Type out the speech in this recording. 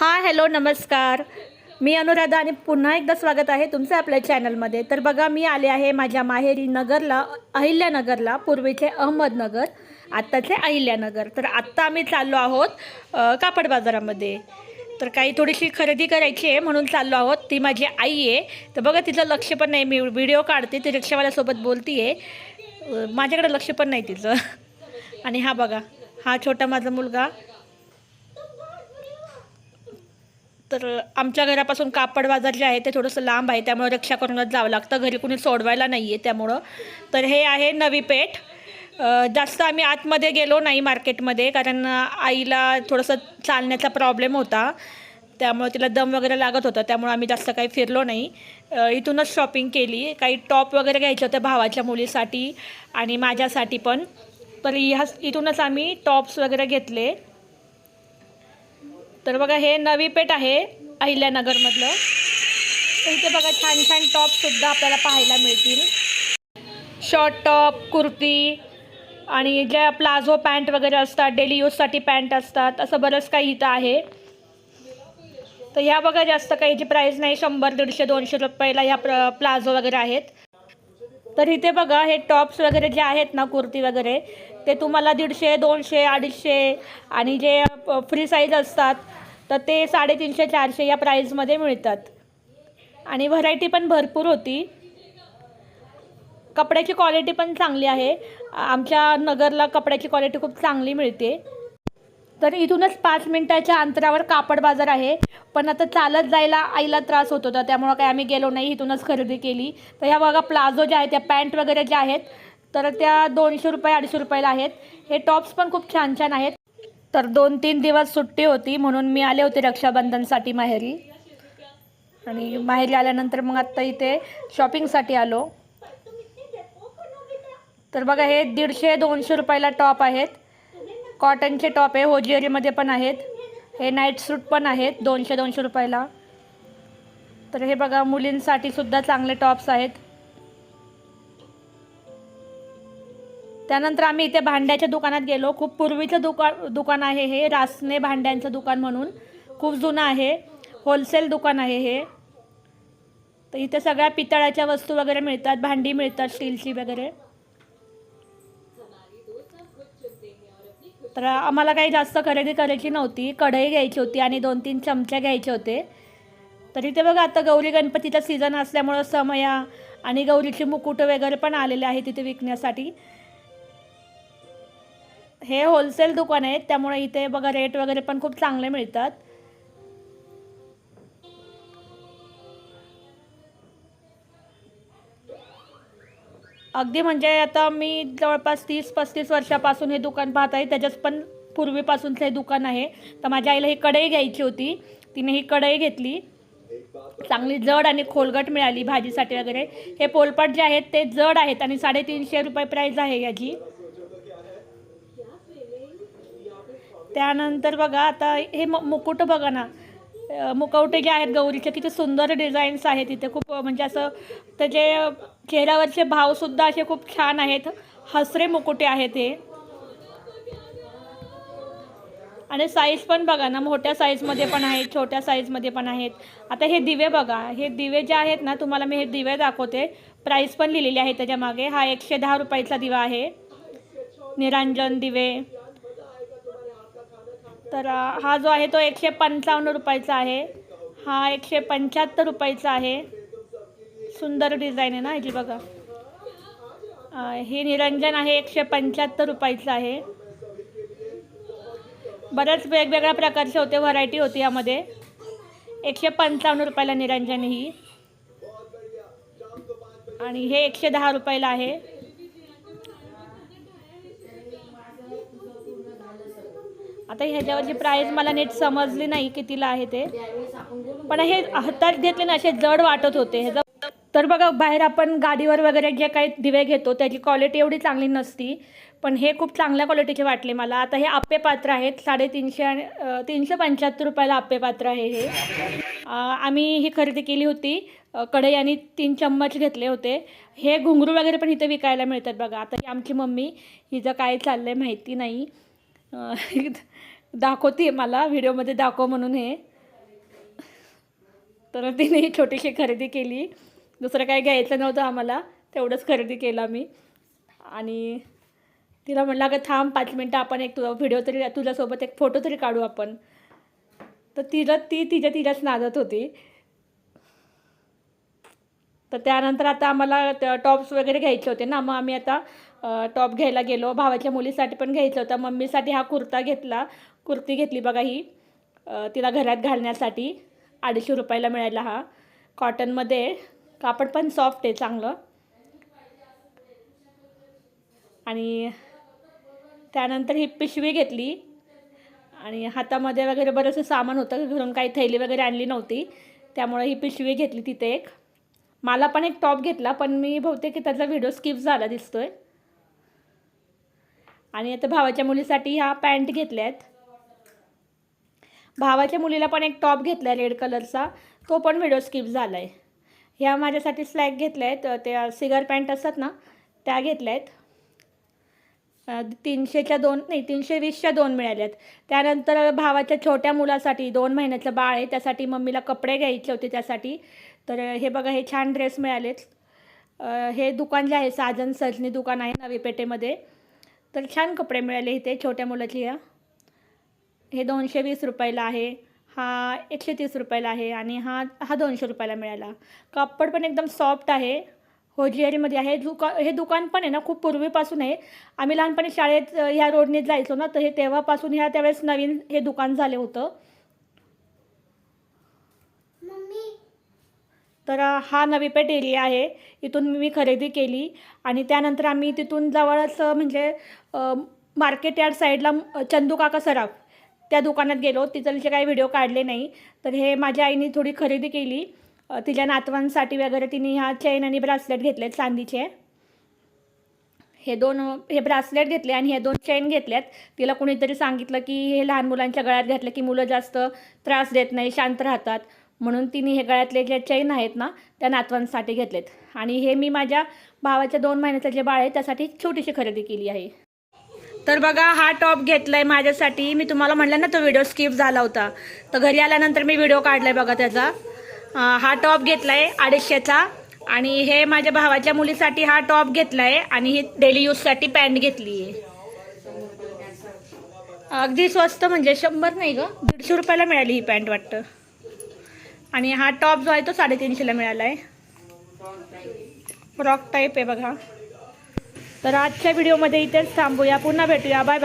Hi hello नमस्कार. मी अनुराधा आणि पुन्हा एकदा स्वागत आहे तुमचं आपल्या चॅनलमध्ये. तर बघा मी आले आहे माझ्या माहेरी नगरला अहिल्यानगरला पूर्वीचे अहमदनगर आत्ताचे अहिल्यानगर. तर आत्ता आम्ही चाललो आहोत कापड बाजारामध्ये. तर काही थोडीशी खरेदी करायची आहे म्हणून चाललो आहोत. ती माझी आई आहे. तर बघा तिचं लक्ष पण नाही. मी व्हिडिओ काढते ती रिक्षावाल्यासोबत बोलती आहे. माझ्याकडे लक्ष पण नाही तिचं. आणि हा बघा हा छोटा माझा मुलगा. तर आमच्या घरापासून कापड बाजार जे आहे ते थोडंसं लांब आहे त्यामुळं रिक्षा करूनच जावं लागतं. घरी कुणी सोडवायला नाही आहे त्यामुळं. तर हे आहे नवी पेठ. जास्त आम्ही आतमध्ये गेलो नाही मार्केटमध्ये कारण आईला थोडंसं चालण्याचा प्रॉब्लेम होता. त्यामुळे तिला दम वगैरे लागत होता त्यामुळं आम्ही जास्त काही फिरलो नाही. इथूनच शॉपिंग केली. काही टॉप वगैरे घ्यायचे होते भावाच्या मुलीसाठी आणि माझ्यासाठी पण. तर ह्या इथूनच आम्ही टॉप्स वगैरे घेतले. तर बघा हे नवी पेठ आहे अहिल्यानगरमधलं. तर इथे बघा छान छान टॉपसुद्धा आपल्याला पाहायला मिळतील. शॉर्ट टॉप कुर्ती आणि ज्या प्लाझो पॅन्ट वगैरे असतात डेली यूजसाठी पॅन्ट असतात असं बरंच काही इथं आहे. तर ह्या बघा जास्त काही जी प्राईस नाही शंभर दीडशे दोनशे रुपयाला ह्या प्र प्लाझो वगैरे आहेत. तर इथे बघा हे टॉप्स वगैरे जे आहेत ना कुर्ती वगैरे ते तुम्हाला दीडशे दोनशे अडीचशे आणि जे फ्री साईज असतात तर ते साडेतीनशे चारशे या प्राईजमध्ये मिळतात. आणि व्हरायटी पण भरपूर होती. कपड्याची क्वालिटी पण चांगली आहे. आमच्या नगरला कपड्याची क्वालिटी खूप चांगली मिळते. तर इथूनच पाच मिनटाच्या अंतरावर कापड बाजार आहे. पण आता चालत जायला आईला त्रास होत होता त्यामुळं काय आम्ही गेलो नाही इथूनच खरेदी केली. तर ह्या बघा प्लाझो ज्या आहेत त्या पॅन्ट वगैरे ज्या आहेत तर त्या दोनशे रुपये अडीचशे रुपयाला आहेत. हे टॉप्स पण खूप छान छान आहेत. तर दोन तीन दिवस सुट्टी होती म्हणून मी आले होते रक्षाबंधनसाठी माहेरी. आणि माहेरी आल्यानंतर मग आत्ता इथे शॉपिंगसाठी आलो. तर बघा हे दीडशे दोनशे रुपयाला टॉप आहेत. कॉटनचे टॉप आहे होजिअरीमध्ये पण आहेत. हे नाईट सूट पण आहेत दोनशे दोनशे रुपयाला. तर हे बघा मुलींसाठी सुद्धा चांगले टॉप्स आहेत. त्यानंतर आम्ही इथे भांड्याच्या दुकानात गेलो. खूप पूर्वीचं दुकान दुकान आहे हे रासने भांड्यांचं दुकान म्हणून. खूप जुनं आहे. होलसेल दुकान आहे हे. तर इथे सगळ्या पितळाच्या वस्तू वगैरे मिळतात. भांडी मिळतात स्टीलची वगैरे. तर आम्हाला काही जास्त खरेदी करायची नव्हती. कढई घ्यायची होती आणि दोन तीन चमचे घ्यायचे होते. तर इथे बघा आता गौरी गणपतीचा सीझन असल्यामुळं समया आणि गौरीची मुकुट वगैरे पण आलेले आहे तिथे विकण्यासाठी. हे होलसेल दुकान आहेत त्यामुळे इथे बघा रेट वगैरे पण खूप चांगले मिळतात. अगदी म्हणजे आता मी जवळपास तीस पस्तीस वर्षापासून हे दुकान पाहत आहे त्याच्याच पण पूर्वीपासूनचं हे दुकान आहे. तर माझ्या आईला ही कढई घ्यायची होती तिने ही कढई घेतली. चांगली जड आणि खोलगट मिळाली भाजीसाठी वगैरे. हे पोलपाट जे आहेत ते जड आहेत आणि साडेतीनशे रुपये प्राईज आहे याची. त्यानंतर बघा आता हे म मुकुट बघा ना. मुकवटे जे आहेत गौरीचे किती सुंदर डिझाईन्स आहेत तिथे. खूप म्हणजे असं त्याचे चेहऱ्यावरचे भावसुद्धा असे खूप छान आहेत. हसरे मुकुटे आहेत हे. आणि साईज पण बघा ना मोठ्या साईजमध्ये पण आहेत छोट्या साईजमध्ये पण आहेत. आता हे दिवे बघा हे दिवे जे आहेत ना तुम्हाला मी हे दिवे दाखवते. प्राईस पण लिहिलेली आहे त्याच्यामागे. हा एकशे दहा रुपयाचा दिवा आहे. निरांजन दिवे. तर हा जो आहे तो एकशे पंचावन्न रुपयाचा आहे. हा एकशे पंच्याहत्तर रुपयाचा आहे. सुंदर डिझाईन आहे ना ह्याची बघा. हे निरंजन आहे एकशे पंच्याहत्तर रुपयाचं आहे. बऱ्याच वेगवेगळ्या प्रकारचे होते व्हरायटी होती यामध्ये. एकशे पंचावन्न रुपयाला निरंजन ही. आणि हे एकशे दहा रुपयाला आहे. आता ह्याच्यावरची प्राईज मला नीट समजली नाही कितीला आहे ते. पण हे हातात घेतले ना असे जड वाटत होते. ह्याचं तर बघा बाहेर आपण गाडीवर वगैरे जे काही दिवे घेतो त्याची क्वालिटी एवढी चांगली नसती. पण हे खूप चांगल्या क्वालिटीचे वाटले मला. आता हे आप्पे पात्र आहेत. साडेतीनशे आणि तीनशे पंच्याहत्तर रुपयाला आप्पे पात्र आहे हे. आम्ही ही खरेदी केली होती. अ, कढई आणि तीन चम्मच घेतले होते. हे घुंगरू वगैरे पण इथे विकायला मिळतात बघा. आता ही आमची मम्मी हिचं काय चाललं आहे माहिती नाही. दाखवते मला व्हिडिओमध्ये दाखव म्हणून हे. तर तिने छोटीशी खरेदी केली. दुसरं काही घ्यायचं नव्हतं आम्हाला तेवढंच खरेदी केलं मी आणि तिला म्हटलं अगं थांब पाच मिनटं आपण एक तुझा व्हिडिओ तरी तुझ्यासोबत एक फोटो तरी काढू आपण. तर तिला ती तिच्या तिच्याच नादत होती. तर त्यानंतर आता आम्हाला टॉप्स वगैरे घ्यायचे होते ना. मग आम्ही आता टॉप घ्यायला गेलो. भावाच्या मुलीसाठी पण घ्यायचं होतं. मम्मीसाठी हा कुर्ता घेतला. कुर्ती घेतली बघा ही. तिला घरात घालण्यासाठी अडीचशे रुपयाला मिळायला हा. कॉटनमध्ये कापड पण सॉफ्ट आहे चांगलं. आणि त्यानंतर ही पिशवी घेतली. आणि हातामध्ये वगैरे बरंचसं सामान होतं. घरून काही थैली वगैरे आणली नव्हती. त्यामुळे ही पिशवी घेतली तिथे एक. मला पण एक टॉप घेतला पण मी बहुतेक त्याचा व्हिडिओ स्किप झाला दिसतोय. आणि आता भावाच्या मुलीसाठी ह्या पॅन्ट घेतल्या आहेत. भावाच्या मुलीला पण एक टॉप घेतला आहे रेड कलरचा तो पण व्हिडिओ स्किप झाला आहे ह्या माझ्यासाठी स्लॅग घेतल्या आहेत. त्या सिगर पॅन्ट असतात ना त्या घेतल्या आहेत. तीनशेच्या दोन नाही तीनशे वीसच्या दोन मिळाल्या आहेत. त्यानंतर भावाच्या छोट्या मुलासाठी दोन महिन्याचं बाळ आहे त्यासाठी मम्मीला कपडे घ्यायचे होते त्यासाठी. तर हे बघा हे छान ड्रेस मिळालेत. हे दुकान जे आहे साजन सजनी दुकान आहे नवी पेठेमध्ये. तर छान कपडे मिळाले इथे छोट्या मुलाची या हे दोनशे वीस रुपयाला आहे. हा एकशे तीस रुपयाला आहे आणि हा हा दोनशे रुपयाला मिळाला. कापड पण एकदम सॉफ्ट आहे. होजिअरीमध्ये आहे. दुका हे दुकान पण आहे ना खूप पूर्वीपासून आहे. आम्ही लहानपणी शाळेत ह्या रोडने जायचो ना तर हे तेव्हापासून ह्या त्यावेळेस नवीन हे दुकान झाले होतं. तर हा हा नवीपेठ एरिया आहे. इथून मी खरेदी केली आणि त्यानंतर आम्ही तिथून जवळच म्हणजे मार्केट यार्ड साईडला चंदू काका सराफ त्या दुकानात गेलो. तिथलचे काही व्हिडिओ काढले नाही. तर हे माझ्या आईने थोडी खरेदी केली. तिच्या नातवांसाठी वगैरे तिने ह्या चेन आणि ब्रासलेट घेतले चांदीचे. हे दोन हे ब्रासलेट घेतले आणि हे दोन चेन घेतल्यात तिला कुणीतरी सांगितलं की हे लहान मुलांच्या गळ्यात घातलं की मुलं जास्त त्रास देत नाही शांत राहतात. म्हणून तिने हे गळ्यातले ज्या चैन आहेत ना त्या नातवांसाठी घेतलेत. आणि हे मी माझ्या भावाच्या दोन महिन्याचं जे बाळ आहे त्यासाठी छोटीशी खरेदी केली आहे. तर बघा हा टॉप घेतलाय माझ्यासाठी. मी तुम्हाला म्हणलं ना तो व्हिडिओ स्किप झाला होता. तर घरी आल्यानंतर मी व्हिडिओ काढलाय बघा त्याचा. हा टॉप घेतलाय अडीचशेचा. आणि हे माझ्या भावाच्या मुलीसाठी हा टॉप घेतलाय आणि ही डेली यूजसाठी पॅन्ट घेतली आहे. अगदी स्वस्त म्हणजे शंभर नाही ग दीडशे रुपयाला मिळाली ही पॅन्ट वाटतं. आणि हा टॉप जो आहे तो साडेतीनशेला मिळाला आहे. फ्रॉक टाईप आहे बघा. तर आजच्या व्हिडिओमध्ये इथेच थांबूया. पुन्हा भेटूया. Bye bye